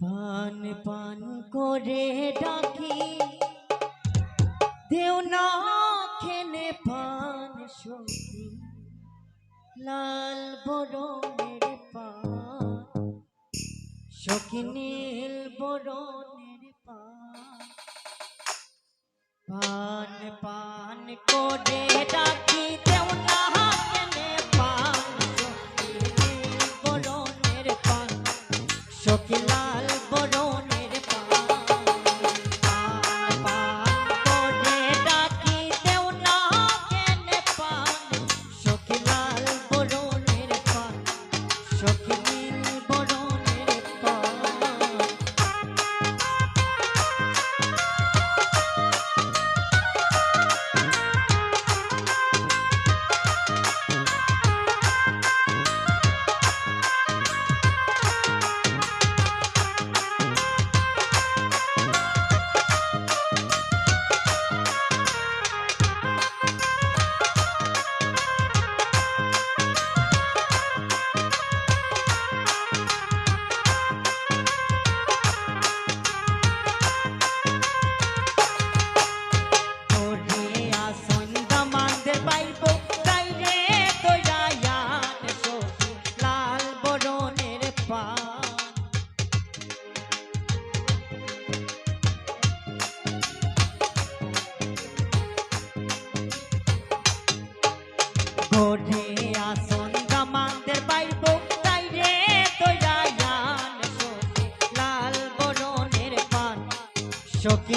পান পান করে ডাকি। দেও না খেলে পান সখী। লাল বরণের পান, সখী নীল বরণের পান। পান করে ডাকি, দেও না খেলে পান সখী নীল বরণের পান। সখী ওরে আসন দামাদের পাইব তাইরে দয়ায়ান সখী লাল বরণের পান। সখী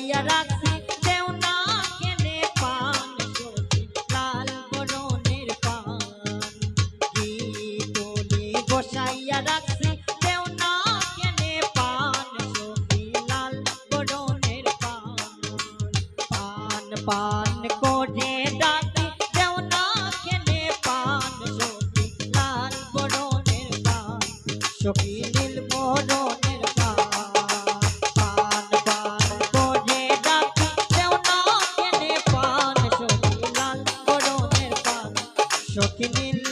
বসাইয়া রাখছি দেও না কেনে পান লাল বরণের পান। কি তুলি বসাইয়া রাখছি দেও না কেনে পান লাল বরণের পান। পান পান করে ডাকি সখী সখিনীল